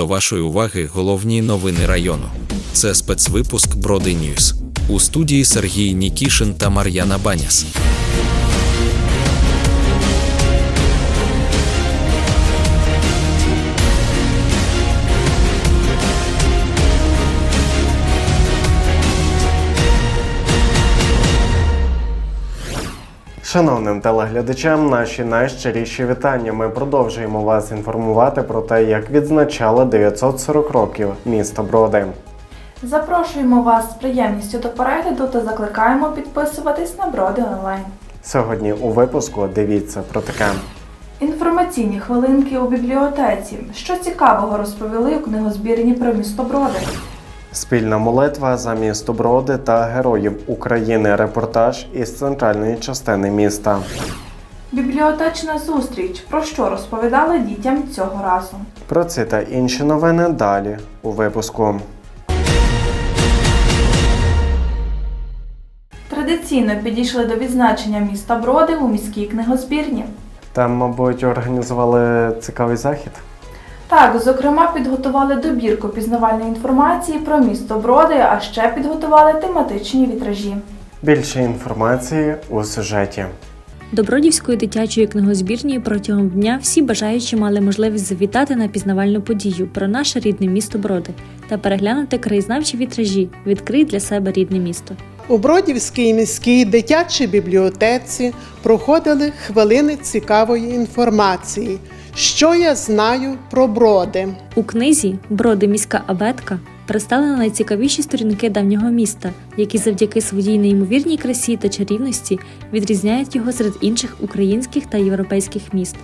до вашої уваги головні новини району. Це спецвипуск Броди Ньюс. У студії Сергій Нікішин та Мар'яна Баняс. Шановним телеглядачам, наші найщиріші вітання. Ми продовжуємо вас інформувати про те, як відзначали 940 років міста Броди. Запрошуємо вас з приємністю до перегляду та закликаємо підписуватись на Броди онлайн. Сьогодні у випуску дивіться про таке. Інформаційні хвилинки у бібліотеці. Що цікавого розповіли у книгозбірні про місто Броди. Спільна молитва за місто Броди та героїв України. Репортаж із центральної частини міста. Бібліотечна зустріч. Про що розповідали дітям цього разу? Про ці та інші новини далі у випуску. Традиційно підійшли до відзначення міста Броди у міській книгозбірні. Там, мабуть, організували цікавий захід. Так, зокрема, підготували добірку пізнавальної інформації про місто Броди, а ще підготували тематичні вітражі. Більше інформації у сюжеті. До Бродівської дитячої книгозбірні протягом дня всі бажаючі мали можливість завітати на пізнавальну подію про наше рідне місто Броди та переглянути краєзнавчі вітражі Відкрий для себе рідне місто. У Бродівській міській дитячій бібліотеці проходили хвилини цікавої інформації. Що я знаю про броди? У книзі Броди міська абетка представлено найцікавіші сторінки давнього міста, які завдяки своїй неймовірній красі та чарівності відрізняють його серед інших українських та європейських міст.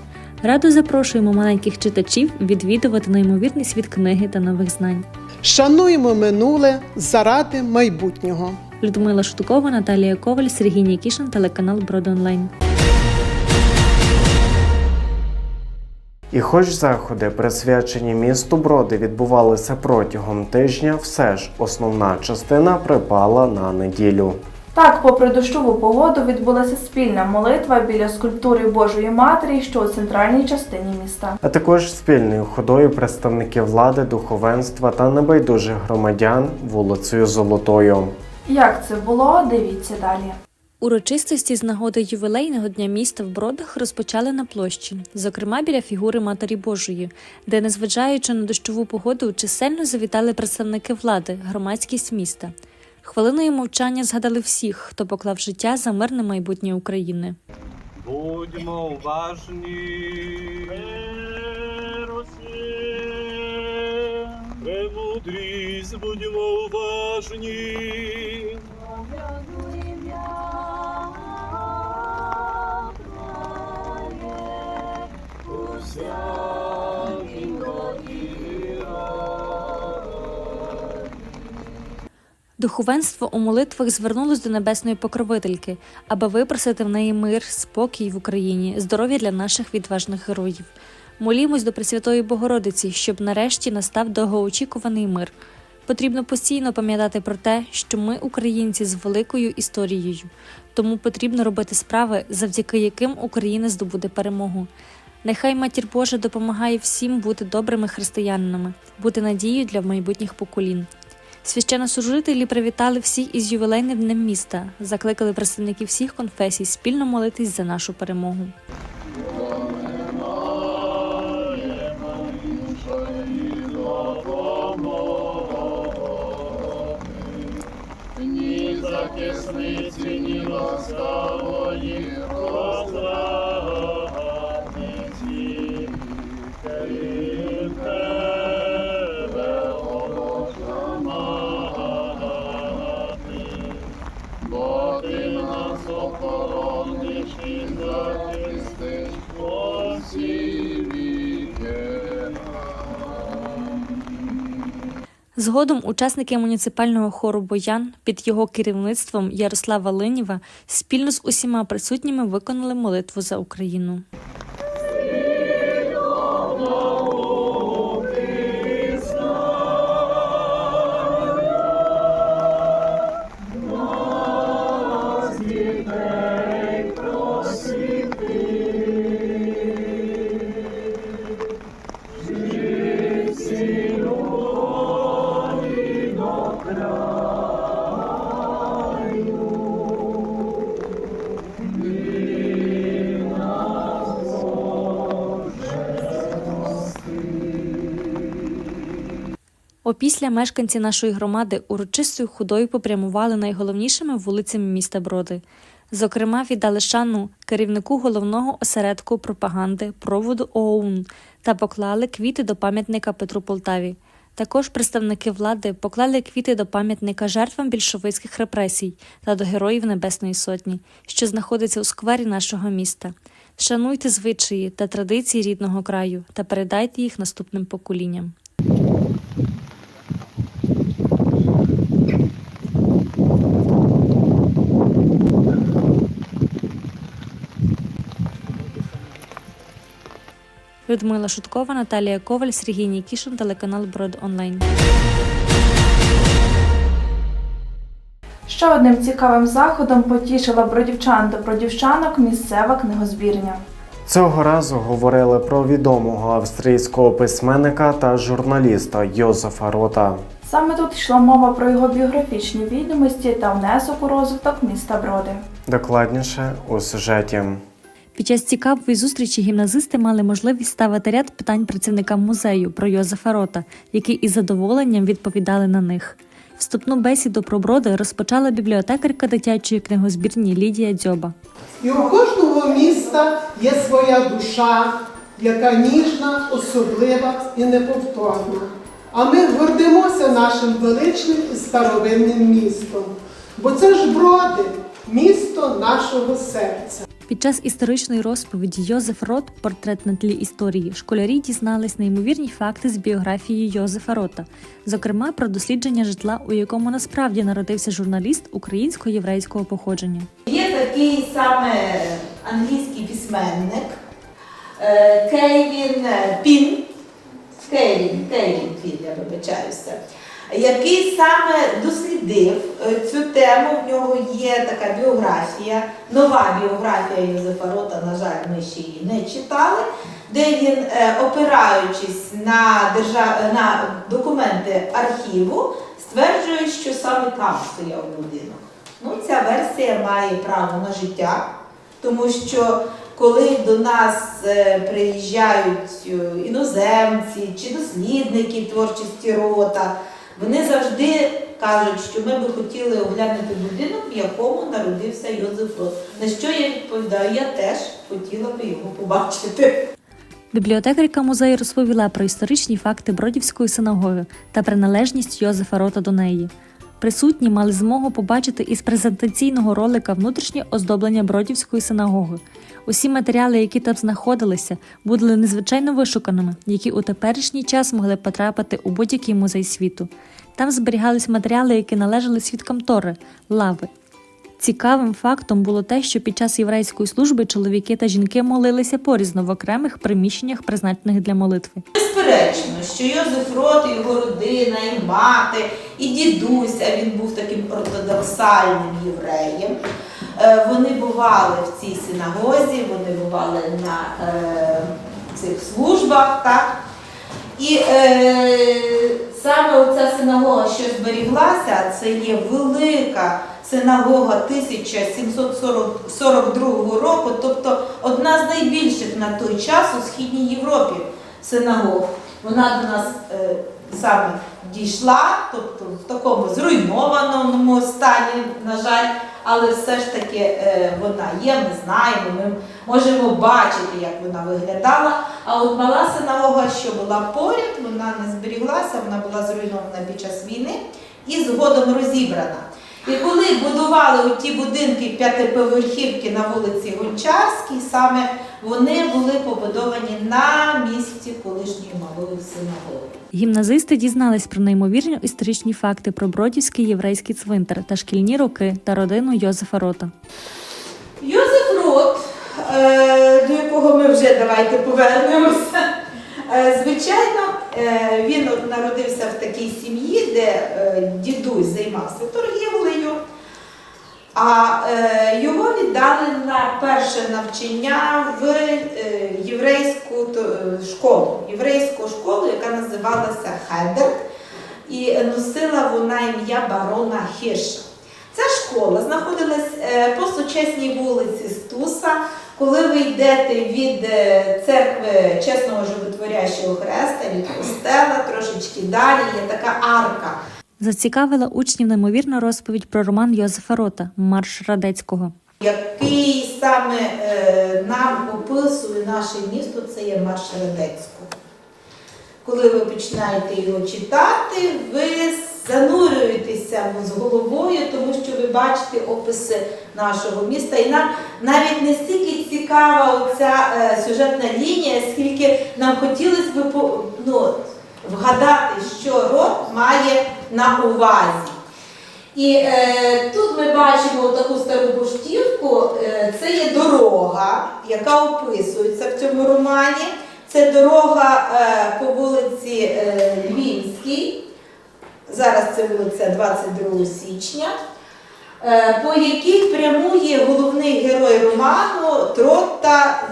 Радо запрошуємо маленьких читачів відвідувати неймовірний світ книги та нових знань. Шануємо минуле заради майбутнього. Людмила Шутукова, Наталія Коваль, Сергій Нікішин, телеканал Броди Онлайн. І хоч заходи, присвячені місту Броди, відбувалися протягом тижня, все ж основна частина припала на неділю. Так, попри дощову погоду, відбулася спільна молитва біля скульптури Божої Матері, що у центральній частині міста. А також спільною ходою представники влади, духовенства та небайдужих громадян вулицею Золотою. Як це було, дивіться далі. Урочистості з нагоди ювілейного дня міста в Бродах розпочали на площі, зокрема біля фігури Матері Божої, де, незважаючи на дощову погоду, чисельно завітали представники влади, громадськість міста. Хвилиною мовчання згадали всіх, хто поклав життя за мирне майбутнє України. Будьмо уважні. Премудрість, будьмо уважні. Духовенство у молитвах звернулось до небесної покровительки, аби випросити в неї мир, спокій в Україні, здоров'я для наших відважних героїв. Молімось до Пресвятої Богородиці, щоб нарешті настав довгоочікуваний мир. Потрібно постійно пам'ятати про те, що ми українці з великою історією, тому потрібно робити справи, завдяки яким Україна здобуде перемогу. Нехай Матір Божа допомагає всім бути добрими християнами, бути надією для майбутніх поколінь. Священнослужителі привітали всіх із ювілейним днем міста, закликали представників всіх конфесій спільно молитись за нашу перемогу. Ні Згодом учасники муніципального хору Боян під його керівництвом Ярослава Линєва спільно з усіма присутніми виконали молитву за Україну. Опісля мешканці нашої громади урочистою ходою попрямували найголовнішими вулицями міста Броди. Зокрема, віддали шану керівнику головного осередку пропаганди проводу ООН та поклали квіти до пам'ятника Петру Полтаві. Також представники влади поклали квіти до пам'ятника жертвам більшовицьких репресій та до героїв Небесної Сотні, що знаходиться у сквері нашого міста. Шануйте звичаї та традиції рідного краю та передайте їх наступним поколінням. Людмила Шуткова, Наталія Коваль, Сергій Нікішин, телеканал Брод Онлайн. Ще одним цікавим заходом потішила бродівчан та бродівчанок місцева книгозбірня. Цього разу говорили про відомого австрійського письменника та журналіста Йозефа Рота. Саме тут йшла мова про його біографічні відомості та внесок у розвиток міста Броди. Докладніше у сюжеті. Під час цікавої зустрічі гімназисти мали можливість ставити ряд питань працівникам музею про Йозефа Рота, які із задоволенням відповідали на них. Вступну бесіду про броди розпочала бібліотекарка дитячої книгозбірні Лідія Дзьоба. І у кожного міста є своя душа, яка ніжна, особлива і неповторна. А ми гордимося нашим величним і старовинним містом. Бо це ж броди, місто нашого серця. Під час історичної розповіді Йозеф Рот портрет на тлі історії школярі дізнались неймовірні факти з біографії Йозефа Рота, зокрема про дослідження житла, у якому насправді народився журналіст українсько-єврейського походження. Є такий саме англійський письменник е, Кейвін Пін, Кейвін, Кейвін Пін, я вибачаюся, який саме дослідив е, цю тему. В нього є така біографія, нова біографія Йозефа Рота, на жаль, ми ще її не читали, де він, е, опираючись на, держав... на документи архіву, стверджує, що саме там стояв будинок. Ну, ця версія має право на життя, тому що коли до нас е, приїжджають іноземці чи дослідники творчості рота, вони завжди кажуть, що ми би хотіли оглянути будинок, в якому народився Йозеф Рот. На що я відповідаю, я теж хотіла би його побачити. Бібліотекарка музею розповіла про історичні факти Бродівської синагоги та приналежність Йозефа Рота до неї. Присутні мали змогу побачити із презентаційного ролика внутрішнє оздоблення Бродівської синагоги. Усі матеріали, які там знаходилися, були незвичайно вишуканими, які у теперішній час могли потрапити у будь-який музей світу. Там зберігались матеріали, які належали свідкам Тори, лави. Цікавим фактом було те, що під час єврейської служби чоловіки та жінки молилися порізно в окремих приміщеннях, призначених для молитви. Безперечно, що Йозеф Рот, його родина, і мати, і дідусь, а він був таким ортодоксальним євреєм. Е, Вони бували в цій синагозі, вони бували на е, цих службах. Так? І е, саме оця синагога, що зберіглася, це є велика синагога 1742 року, тобто одна з найбільших на той час у Східній Європі синагог. Вона до нас е, саме дійшла, тобто в такому зруйнованому стані, на жаль, але все ж таки е, вона є, ми знаємо, ми можемо бачити, як вона виглядала. А от мала синагога, що була поряд, вона не зберіглася, вона була зруйнована під час війни і згодом розібрана. І коли будували ті будинки п'ятиповерхівки на вулиці Гончарській, саме вони були побудовані на місці колишньої малої синагоги. Гімназисти дізнались про неймовірні історичні факти про Бродівський єврейський цвинтар та шкільні роки та родину Йозефа Рота. Йозеф Рот, е, до якого ми вже давайте повернемося. Е, Звичайно, він от народився в такій сім'ї, де е, дідусь займався торгівлею, а е, його віддали на перше навчання в е, єврейську е, школу, єврейську школу, яка називалася Хедер, і носила вона ім'я барона Хірша. Ця школа знаходилась е, по сучасній вулиці Стуса Коли ви йдете від е, церкви Чесного Животворящого Хреста, від костела, трошечки далі є така арка. Зацікавила учнів неймовірна розповідь про роман Йозефа Рота Марш Радецького. який саме е, нам описує наше місто, це є марш Радецького. Коли ви починаєте його читати, ви занурюєтеся з головою, тому що ви бачите описи нашого міста. І нам навіть не стільки цікава оця е, сюжетна лінія, скільки нам хотілося б ну, вгадати, що рот має на увазі. І е, тут ми бачимо таку стару поштівку. Е, це є дорога, яка описується в цьому романі. Це дорога е, по вулиці е, Львівській. Зараз це вулиця 22 січня, е, по якій прямує головний герой роману Тротта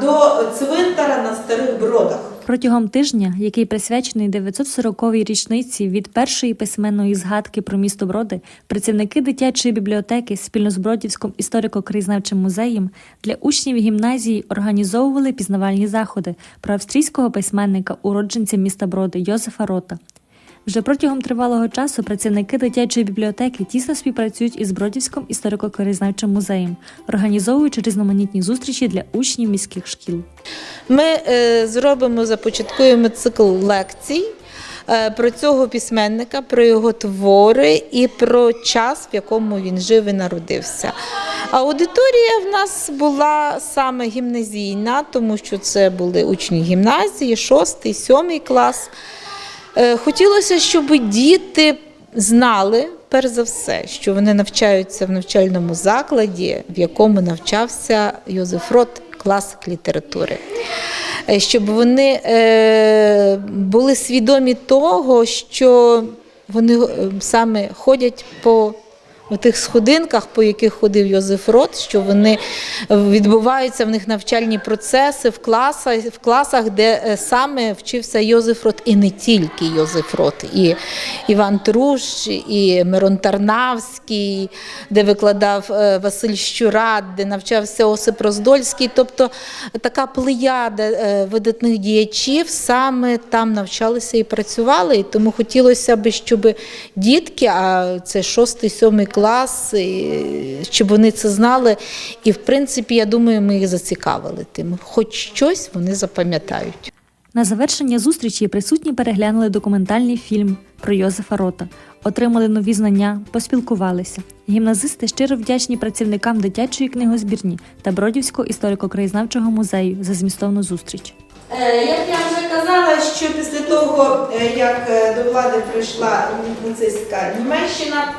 до цвинтара на старих бродах. Протягом тижня, який присвячений 940-й річниці від першої письменної згадки про місто Броди, працівники дитячої бібліотеки спільно з Бродівським історико-краєзнавчим музеєм для учнів гімназії організовували пізнавальні заходи про австрійського письменника, уродженця міста Броди Йозефа Рота. Вже протягом тривалого часу працівники дитячої бібліотеки тісно співпрацюють із Бродівським історико-краєзнавчим музеєм, організовуючи різноманітні зустрічі для учнів міських шкіл. Ми е, зробимо, започаткуємо цикл лекцій е, про цього письменника, про його твори і про час, в якому він жив і народився. Аудиторія в нас була саме гімназійна, тому що це були учні гімназії, 6, 7 клас. Е, Хотілося, щоб діти знали, перш за все, що вони навчаються в навчальному закладі, в якому навчався Йозеф Рот, класик літератури. Е, Щоб вони е, були свідомі того, що вони саме ходять по у тих сходинках, по яких ходив Йозеф Рот, що вони е, відбуваються в них навчальні процеси в класах, в класах, де е, саме вчився Йозеф Рот, і не тільки Йозеф Рот, і Іван Труш, і Мирон Тарнавський, де викладав е, Василь Щурат, де навчався Осип Роздольський. Тобто така плеяда видатних діячів саме там навчалися і працювали. І тому хотілося б, щоб дітки, а це 6-7 клас, і щоб вони це знали. І в принципі, я думаю, ми їх зацікавили тим. Хоч щось вони запам'ятають. На завершення зустрічі присутні переглянули документальний фільм про Йозефа Рота, отримали нові знання, поспілкувалися. Гімназисти щиро вдячні працівникам дитячої книгозбірні та Бродівського історико-краєзнавчого музею за змістовну зустріч. Е, Як я вже казала, що після того, е, як е, до влади прийшла нацистська Німеччина,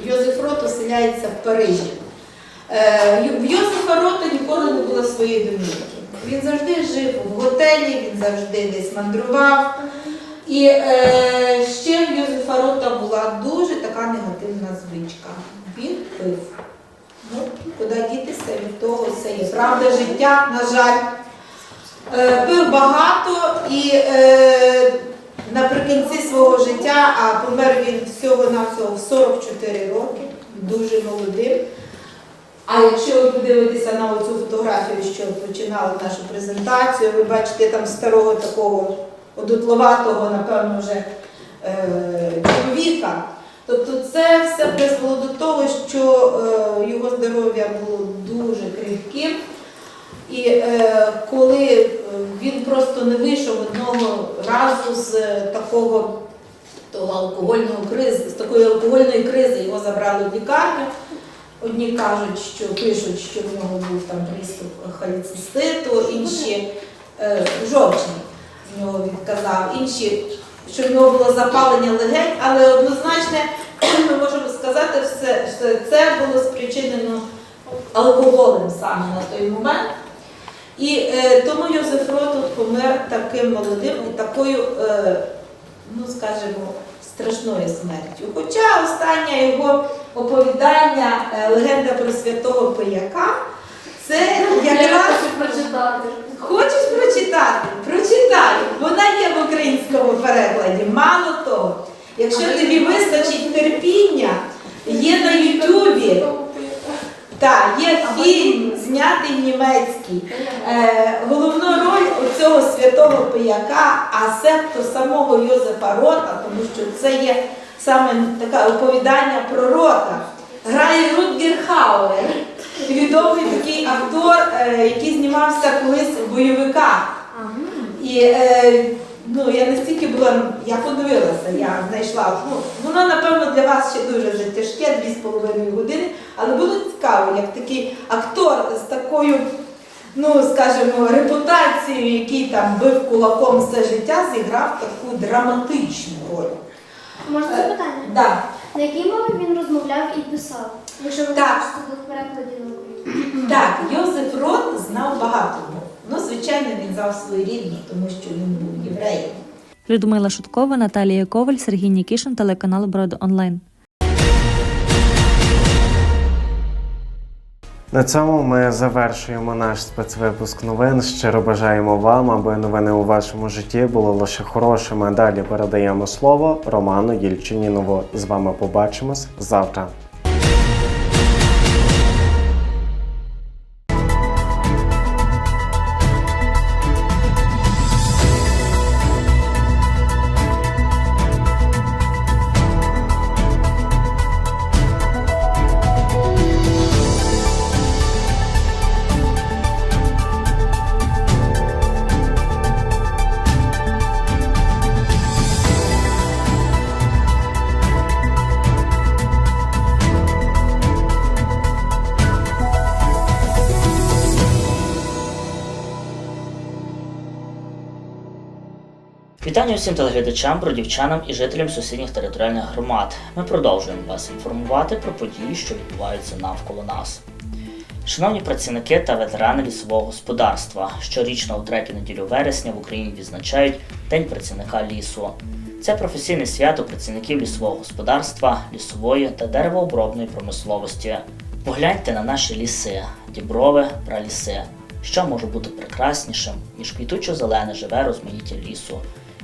Йозеф Рот оселяється в Парижі. Е, В Йозефа Рота ніколи не було своєї домівки. Він завжди жив в готелі, він завжди десь мандрував. І е, ще в Йозефа Рота була дуже така негативна звичка. Він пив. Ну, куди дітися від того, це є правда життя, на жаль. Е, Пив багато і е, наприкінці свого життя, а помер він всього-навсього в 44 роки, дуже молодим. А якщо ви подивитеся на оцю фотографію, що починала нашу презентацію, ви бачите там старого такого одутловатого, напевно, вже е, чоловіка. Тобто це все призвело до того, що е, його здоров'я було дуже крихким. І е, коли е, він просто не вийшов одного разу з такого того алкогольного кризи, з такої алкогольної кризи його забрали в лікарню. Одні кажуть, що пишуть, що в нього був там приступ халіциститу, інші е, жовчний в нього відказав, інші, що в нього було запалення легень, але однозначно ми можемо сказати, все, все це було спричинено алкоголем саме на той момент. І е, тому Йозеф Ротут помер таким молодим і такою, е, ну скажімо, страшною смертю. Хоча останнє його оповідання е, легенда про святого пияка, це якраз прочитати. Хочеш прочитати? Прочитай. Вона є в українському перекладі. Мало того, якщо тобі вистачить терпіння, є на Ютубі. Так, є фільм, знятий німецький. Е, головну роль у цього святого пияка, а себто самого Йозефа Рота, тому що це є саме таке оповідання про рота. Грає Рутгер Хауер, відомий такий актор, е, який знімався колись в бойовиках. І е, ну, я настільки була, я подивилася, я знайшла. Ну, воно, напевно, для вас ще дуже вже тяжке, дві з половиною години, але було цікаво, як такий актор з такою, ну, скажімо, репутацією, який там бив кулаком все життя, зіграв таку драматичну роль. Можна Е, запитання? Да. На якій мові він розмовляв і писав? Якщо ви Так. перекладі на. Так, Йозеф Рот знав багато мов. Ну, звичайно, він знав свою рідну, тому що він був євреєм. Людмила Шуткова, Наталія Коваль, Сергій Нікішин, телеканал Броди Онлайн. На цьому ми завершуємо наш спецвипуск новин. Щиро бажаємо вам, аби новини у вашому житті були лише хорошими. Далі передаємо слово Роману Єльчинінову. З вами побачимось завтра. Вітання усім телеглядачам, бродівчанам і жителям сусідніх територіальних громад. Ми продовжуємо вас інформувати про події, що відбуваються навколо нас. Шановні працівники та ветерани лісового господарства, щорічно у третю неділю вересня в Україні відзначають День працівника лісу. Це професійне свято працівників лісового господарства, лісової та деревообробної промисловості. Погляньте на наші ліси, діброви, праліси. Що може бути прекраснішим, ніж квітучо-зелене живе розмаїття лісу?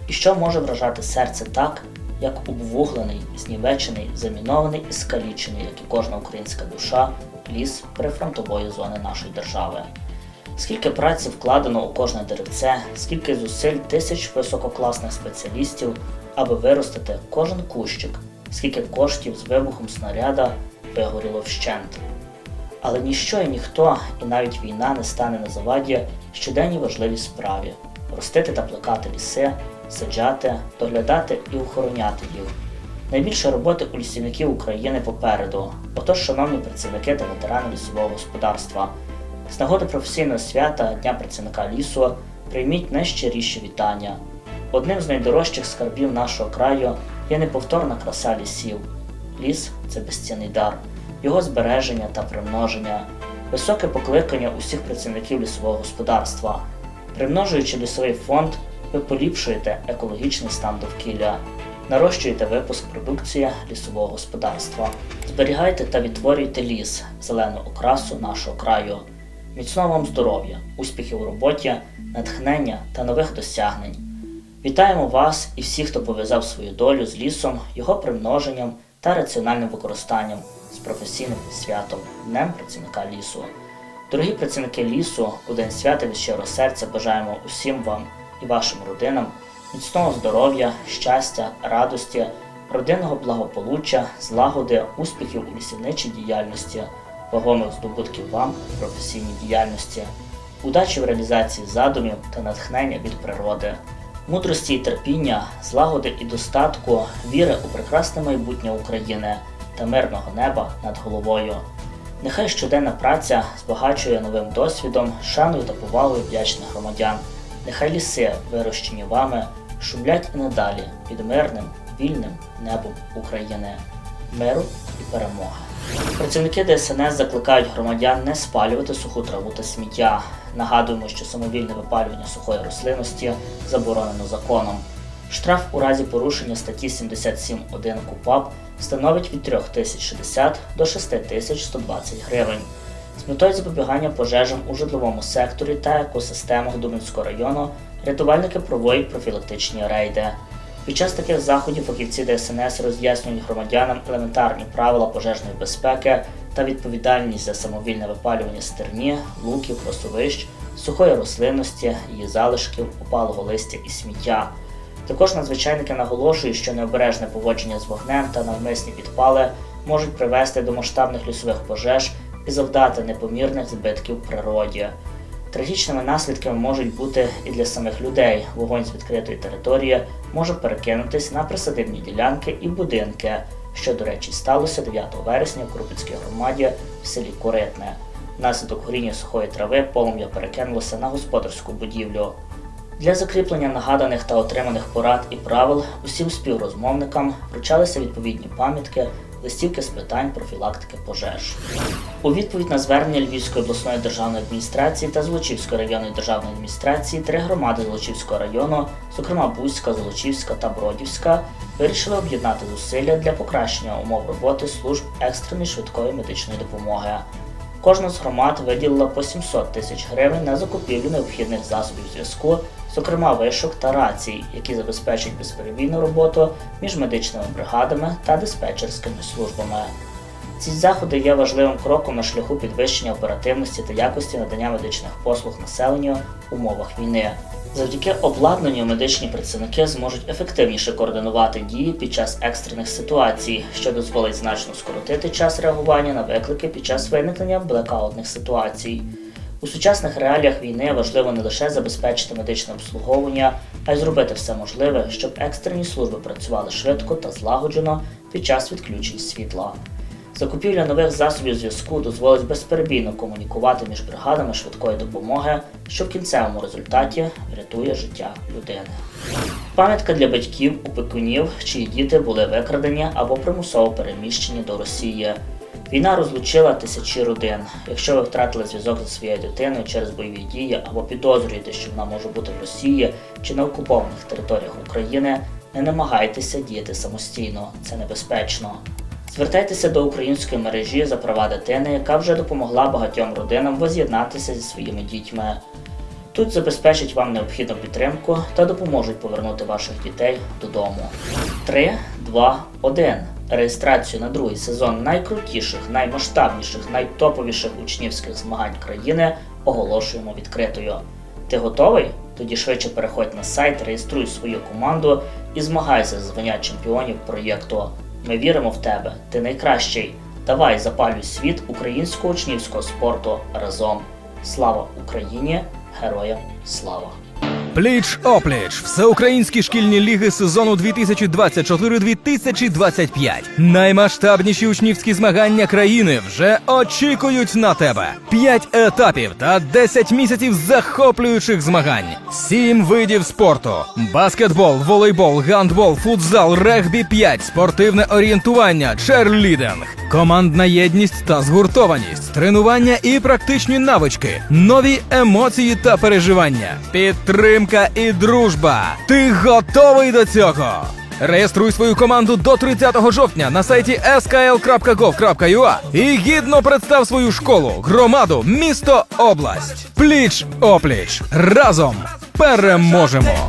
І що може вражати серце так, як обвуглений, знівечений, замінований і скалічений, як і кожна українська душа, ліс прифронтової зони нашої держави. Скільки праці вкладено у кожне деревце, скільки зусиль тисяч висококласних спеціалістів, аби виростити кожен кущик, скільки коштів з вибухом снаряда вигоріло вщент. Але ніщо і ніхто, і навіть війна не стане на заваді щоденній важливій справі ростити та плекати ліси, саджати, доглядати і охороняти їх. Найбільше роботи у лісівників України попереду. Отож, шановні працівники та ветерани лісового господарства, з нагоди професійного свята Дня працівника лісу прийміть найщиріші вітання. Одним з найдорожчих скарбів нашого краю є неповторна краса лісів. Ліс це безцінний дар, його збереження та примноження, високе покликання усіх працівників лісового господарства. Примножуючи лісовий фонд, ви поліпшуєте екологічний стан довкілля, нарощуєте випуск продукції лісового господарства, зберігайте та відтворюйте ліс, зелену окрасу нашого краю. Міцного вам здоров'я, успіхів у роботі, натхнення та нових досягнень. Вітаємо вас і всіх, хто пов'язав свою долю з лісом, його примноженням та раціональним використанням з професійним святом Днем працівника лісу. Дорогі працівники лісу, у день свята від щирого серця бажаємо усім вам і вашим родинам міцного здоров'я, щастя, радості, родинного благополуччя, злагоди, успіхів у лісівничій діяльності, вагомих здобутків вам в професійній діяльності, удачі в реалізації задумів та натхнення від природи, мудрості і терпіння, злагоди і достатку, віри у прекрасне майбутнє України та мирного неба над головою. Нехай щоденна праця збагачує новим досвідом, шаною та повагою вдячних громадян. Нехай ліси, вирощені вами, шумлять і надалі під мирним, вільним небом України, миру і перемоги. Працівники ДСНС закликають громадян не спалювати суху траву та сміття. Нагадуємо, що самовільне випалювання сухої рослинності заборонено законом. Штраф у разі порушення статті 77.1 КУПАП становить від 3060 до 6120 гривень. З метою запобігання пожежам у житловому секторі та екосистемах Дубинського району рятувальники проводять профілактичні рейди. Під час таких заходів фахівці ДСНС роз'яснюють громадянам елементарні правила пожежної безпеки та відповідальність за самовільне випалювання стерні, луків, пасовищ, сухої рослинності, її залишків, опалого листя і сміття. Також надзвичайники наголошують, що необережне поводження з вогнем та навмисні підпали можуть привести до масштабних лісових пожеж і завдати непомірних збитків природі. Трагічними наслідками можуть бути і для самих людей. Вогонь з відкритої території може перекинутись на присадибні ділянки і будинки, що, до речі, сталося 9 вересня в Крупицькій громаді в селі Коритне. Внаслідок горіння сухої трави полум'я перекинулося на господарську будівлю. Для закріплення нагаданих та отриманих порад і правил усім співрозмовникам вручалися відповідні пам'ятки, листівки з питань профілактики пожеж. У відповідь на звернення Львівської обласної державної адміністрації та Золочівської районної державної адміністрації три громади Золочівського району, зокрема Бузька, Золочівська та Бродівська, вирішили об'єднати зусилля для покращення умов роботи служб екстреної швидкої медичної допомоги. Кожна з громад виділила по 700 тисяч гривень на закупівлю необхідних засобів зв'язку, зокрема вишок та рацій, які забезпечать безперебійну роботу між медичними бригадами та диспетчерськими службами. Ці заходи є важливим кроком на шляху підвищення оперативності та якості надання медичних послуг населенню в умовах війни. Завдяки обладнанню медичні працівники зможуть ефективніше координувати дії під час екстрених ситуацій, що дозволить значно скоротити час реагування на виклики під час виникнення блекаутних ситуацій. У сучасних реаліях війни важливо не лише забезпечити медичне обслуговування, а й зробити все можливе, щоб екстрені служби працювали швидко та злагоджено під час відключень світла. Закупівля нових засобів зв'язку дозволить безперебійно комунікувати між бригадами швидкої допомоги, що в кінцевому результаті врятує життя людини. Пам'ятка для батьків, опікунів, чиї діти були викрадені або примусово переміщені до Росії. Війна розлучила тисячі родин. Якщо ви втратили зв'язок зі своєю дитиною через бойові дії або підозрюєте, що вона може бути в Росії чи на окупованих територіях України, не намагайтеся діяти самостійно, це небезпечно. Звертайтеся до української мережі за права дитини, яка вже допомогла багатьом родинам воз'єднатися зі своїми дітьми. Тут забезпечать вам необхідну підтримку та допоможуть повернути ваших дітей додому. 3, 2, 1. Реєстрацію на другий сезон найкрутіших, наймасштабніших, найтоповіших учнівських змагань країни оголошуємо відкритою. Ти готовий? Тоді швидше переходь на сайт, реєструй свою команду і змагайся за звання чемпіонів проєкту. Ми віримо в тебе, ти найкращий. Давай запалюй світ українського учнівського спорту разом. Слава Україні! Героям слава! Пліч опліч всеукраїнські шкільні ліги сезону 2024-2025. Наймасштабніші учнівські змагання країни вже очікують на тебе. П'ять етапів та 10 місяців захоплюючих змагань. Сім видів спорту: баскетбол, волейбол, гандбол, футзал, регбі 5, спортивне орієнтування, черлідинг, командна єдність та згуртованість, тренування і практичні навички, нові емоції та переживання, підтримка і дружба. Ти готовий до цього? Реєструй свою команду до 30 жовтня на сайті skl.gov.ua і гідно представ свою школу, громаду, місто, область. Пліч опліч. Разом переможемо.